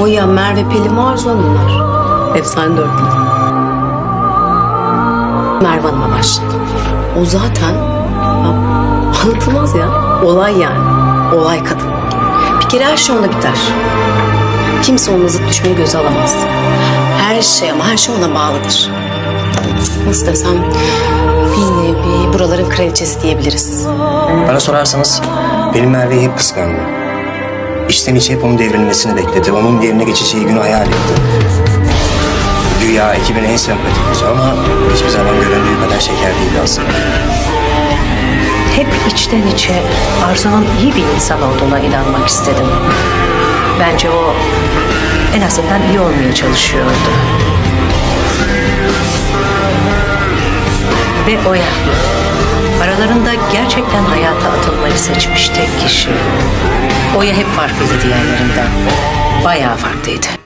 Oya, Merve, Pelin ve Arzu. Efsane dörtlü. Merve Hanım'a başladı. O zaten anlatılmaz ya. Olay yani. Olay kadın. Bir kere her şey ona biter. Kimse onunla zıt düşmeyi göze alamaz. Her şey ama her şey ona bağlıdır. Nasıl desem bir nevi buraların kraliçesi diyebiliriz. Bana sorarsanız benim Merve'yi hep kıskandı. İçten içe hep onun devrilmesini bekledi. Onun yerine geçeceği günü hayal etti. Güya ekibin en sempatik ama hiçbir zaman göründüğü kadar şeker değildi aslında. Hep içten içe Arzu'nun iyi bir insan olduğuna inanmak istedim. Bence o en azından iyi olmaya çalışıyordu. Ve Oya. Aralarında gerçekten hayata atılmayı seçmiş tek kişi. Oya hep farklıydı diğerlerinden. Bayağı farklıydı.